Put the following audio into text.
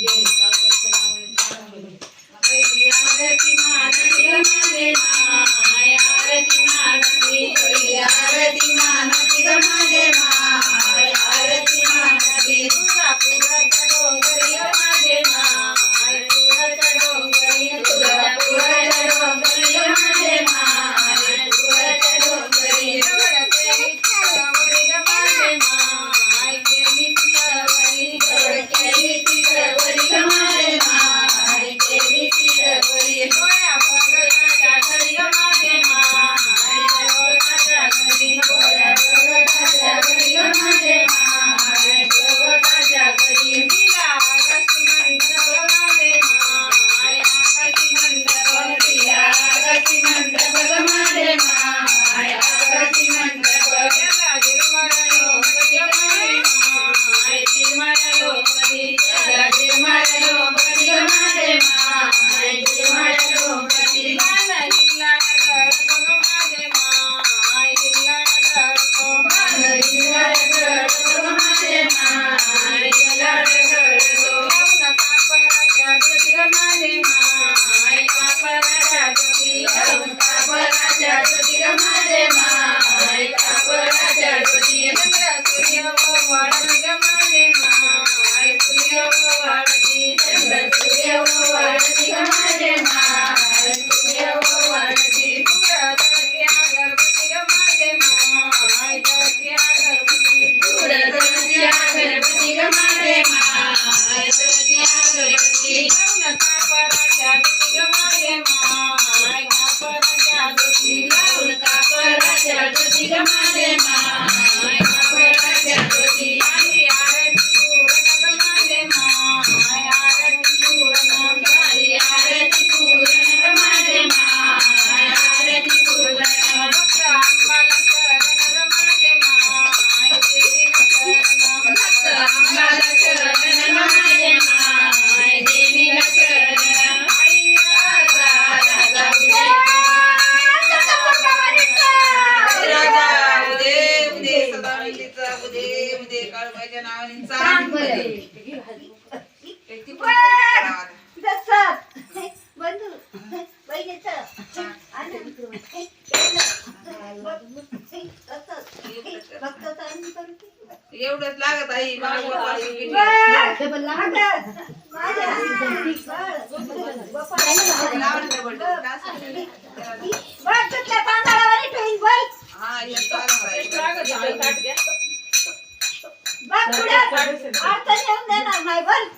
yeah. Come on, चालू दे नावाने एवढंच लागत आई मला अडचण येऊन देणार नाही बर